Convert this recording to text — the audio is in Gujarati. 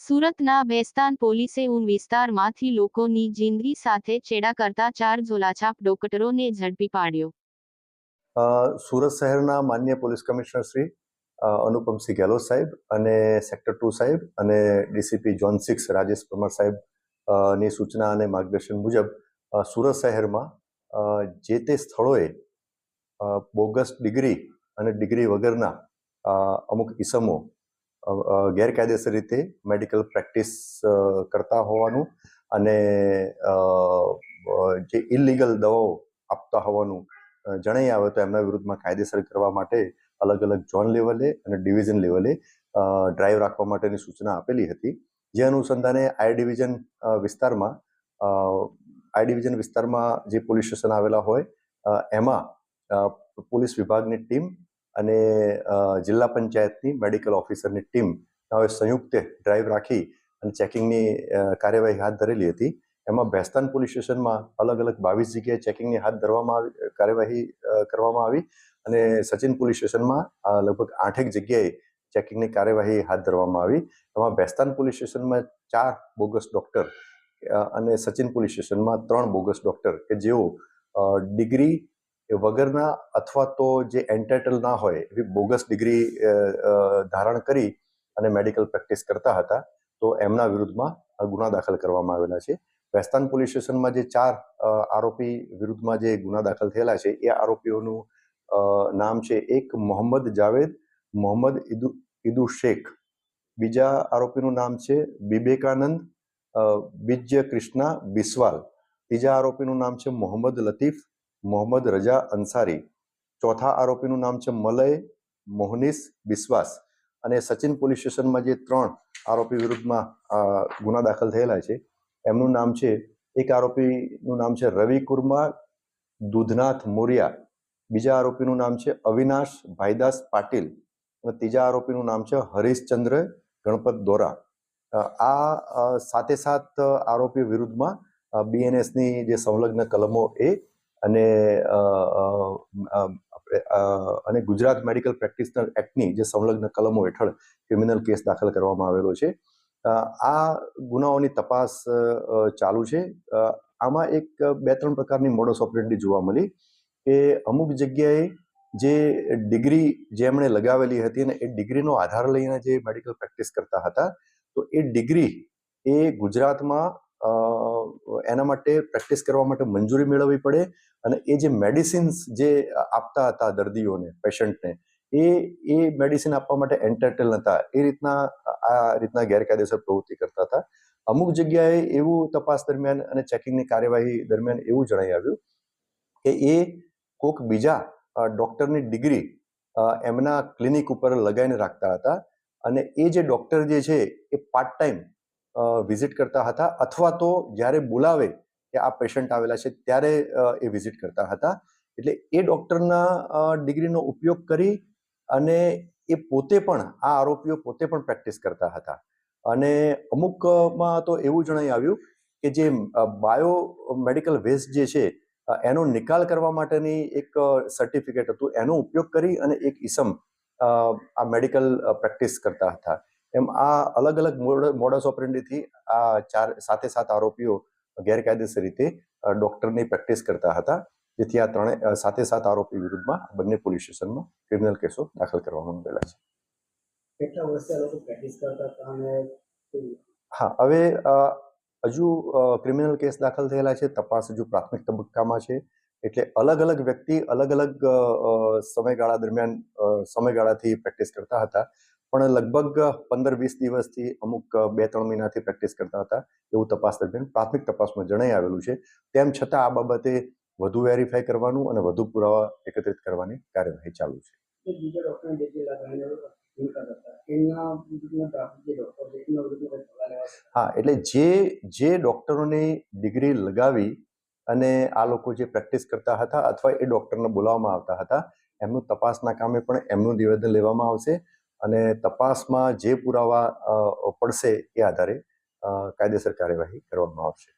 સુરતના બેસ્તાન પોલીસે ઉન વિસ્તારમાંથી લોકોની જિંદગી સાથે ચેડા કરતા ચાર ઝોલાછાપ ડોકટરોને ઝડપી પાડ્યો. સુરત શહેરના માન્ય પોલીસ કમિશનર શ્રી અનુપમસિંહ ગેહલોત સાહેબ અને સેક્ટર ટુ સાહેબ અને DCP zone six, Rajesh Parmar સાહેબની સૂચના અને માર્ગદર્શન મુજબ સુરત શહેરમાં જે તે સ્થળોએ બોગસ ડિગ્રી અને ડિગ્રી વગરના અમુક ઇસમો ગેરકાયદેસર રીતે મેડિકલ પ્રેક્ટિસ કરતા હોવાનું અને જે ઇલીગલ દવાઓ આપતા હોવાનું જણાઈ આવે તો એમના વિરુદ્ધમાં કાયદેસર કરવા માટે અલગ અલગ ઝોન લેવલે અને ડિવિઝન લેવલે ડ્રાઈવ રાખવા માટેની સૂચના આપેલી હતી. જે અનુસંધાને આઈ ડિવિઝન વિસ્તારમાં આઈ ડિવિઝન વિસ્તારમાં જે પોલીસ સ્ટેશન આવેલા હોય એમાં પોલીસ વિભાગની ટીમ અને જિલ્લા પંચાયતની મેડિકલ ઓફિસરની ટીમ હવે સંયુક્ત ડ્રાઈવ રાખી અને ચેકિંગની કાર્યવાહી હાથ ધરેલી હતી. એમાં ભેસ્તાન પોલીસ સ્ટેશનમાં અલગ અલગ બાવીસ જગ્યાએ ચેકિંગની હાથ ધરવામાં આવી કાર્યવાહી કરવામાં આવી અને સચિન પોલીસ સ્ટેશનમાં લગભગ આઠેક જગ્યાએ ચેકિંગની કાર્યવાહી હાથ ધરવામાં આવી. એમાં ભેસ્તાન પોલીસ સ્ટેશનમાં ચાર બોગસ ડોક્ટર અને સચિન પોલીસ સ્ટેશનમાં ત્રણ બોગસ ડોક્ટર કે જેઓ અ, ડિગ્રી વગરના અથવા તો જે એન્ટાઇટલ ના હોય એવી બોગસ ડિગ્રી ધારણ કરી અને મેડિકલ પ્રેક્ટિસ કરતા હતા તો એમના વિરુદ્ધમાં ગુના દાખલ કરવામાં આવેલા છે. વેસ્તાન પોલીસ સ્ટેશનમાં જે ચાર આરોપી વિરુદ્ધમાં જે ગુના દાખલ થયેલા છે એ આરોપીઓનું નામ છે એક મોહમ્મદ જાવેદ મોહમ્મદ ઇદુ ઇદુ શેખ. બીજા આરોપીનું નામ છે બિબેકાનંદ અ, બિજ્ય કૃષ્ણા બિસ્વાલ. ત્રીજા આરોપીનું નામ છે મોહમ્મદ લતીફ મોહમ્મદ રજા અંસારી ચોથા આરોપીનું નામ છે મલય મોહનીસ બિસ્વાસ અને સચિન પોલીસ સ્ટેશનમાં જે ત્રણ આરોપી વિરુદ્ધમાં ગુના દાખલ થયેલા છે, એમનું નામ છે, એક આરોપીનું નામ છે રવિ કુર્મા દૂધનાથ મોરિયા. બીજા આરોપીનું નામ છે અવિનાશ ભાઈદાસ પાટીલ અને ત્રીજા આરોપીનું નામ છે હરીશચંદ્ર ગણપત દોરા. આ સાથે સાત આરોપી વિરુદ્ધમાં બીએનએસની જે સંલગ્ન કલમો એ અને અને ગુજરાત મેડિકલ પ્રેક્ટિશનર એક્ટની જે સંલગ્ન કલમો હેઠળ ક્રિમિનલ કેસ દાખલ કરવામાં આવેલો છે આ ગુનાઓની તપાસ ચાલુ છે. આમાં એક બે ત્રણ પ્રકારની મોડસ ઓપરેન્ડી જોવા મળી કે અમુક જગ્યાએ જે ડિગ્રી જે એમણે લગાવેલી હતી અને એ ડિગ્રીનો આધાર લઈને જે મેડિકલ પ્રેક્ટિસ કરતા હતા, તો એ ડિગ્રી એ ગુજરાતમાં એના માટે પ્રેક્ટિસ કરવા માટે મંજૂરી મેળવવી પડે અને એ જે મેડિસિન્સ જે આપતા હતા દર્દીઓને, પેશન્ટને, એ એ મેડિસિન આપવા માટે એન્ટરટેલ હતા. એ રીતના, આ રીતના ગેરકાયદેસર પ્રવૃત્તિ કરતા હતા. અમુક જગ્યાએ એવું તપાસ દરમિયાન અને ચેકિંગની કાર્યવાહી દરમિયાન એવું જણાઈ આવ્યું કે એ કોક બીજા ડૉક્ટરની ડિગ્રી એમના ક્લિનિક ઉપર લગાવીને રાખતા હતા અને એ જે ડૉક્ટર જે છે એ પાર્ટ ટાઈમ વિઝિટ કરતા હતા અથવા તો જ્યારે બોલાવે કે આ પેશન્ટ આવેલા છે ત્યારે એ વિઝિટ કરતા હતા. એટલે એ ડૉક્ટરના ડિગ્રીનો ઉપયોગ કરી અને એ પોતે પણ, આ આરોપીઓ પોતે પણ પ્રેક્ટિસ કરતા હતા. અને અમુકમાં તો એવું જણાઈ આવ્યું કે જે બાયો મેડિકલ વેસ્ટ જે છે એનો નિકાલ કરવા માટેની એક સર્ટિફિકેટ હતું. એનો ઉપયોગ કરી અને એક ઇસમ આ મેડિકલ પ્રેક્ટિસ કરતા હતા. એમ આ અલગ અલગ મોડસ ઓપરેન્ડીથી આ ચાર સાતે સાત આરોપીઓ ગેરકાયદેસર રીતે ડોક્ટરની પ્રેક્ટિસ કરતા હતા જેથી આ ત્રણે સાથે સાતે સાત આરોપી વિરુદ્ધમાં બંને પોલીસ સ્ટેશનમાં ક્રિમિનલ કેસો દાખલ કરવામાં આવેલા છે. કેટલા વર્ષથી આ લોકો પ્રેક્ટિસ કરતા હતા અને હા હવે હજુ ક્રિમિનલ કેસ દાખલ થયેલા છે તપાસ હજુ પ્રાથમિક તબક્કામાં છે એટલે અલગ અલગ વ્યક્તિ અલગ અલગ સમયગાળા દરમિયાન સમયગાળાથી પ્રેક્ટિસ કરતા હતા પણ લગભગ પંદર વીસ દિવસથી અમુક બે ત્રણ મહિનાથી પ્રેક્ટિસ કરતા હતા એવું તપાસ દરમિયાન પ્રાથમિક તપાસમાં જણાઈ આવેલું છે. તેમ છતાં આ બાબતે વધુ વેરીફાઈ કરવાનું અને વધુ પુરાવા એકત્રિત કરવાની કાર્યવાહી ચાલુ છે? હા એટલે જે જે ડૉક્ટરોની ડિગ્રી લગાવી અને આ લોકો જે પ્રેક્ટિસ કરતા હતા અથવા એ ડૉક્ટરને બોલાવવામાં આવતા હતા એમનું તપાસના કામે પણ એમનું નિવેદન લેવામાં આવશે. અને તપાસમાં જે પુરાવા પડશે એ આધારે કાયદેસર કાર્યવાહી કરવામાં આવશે.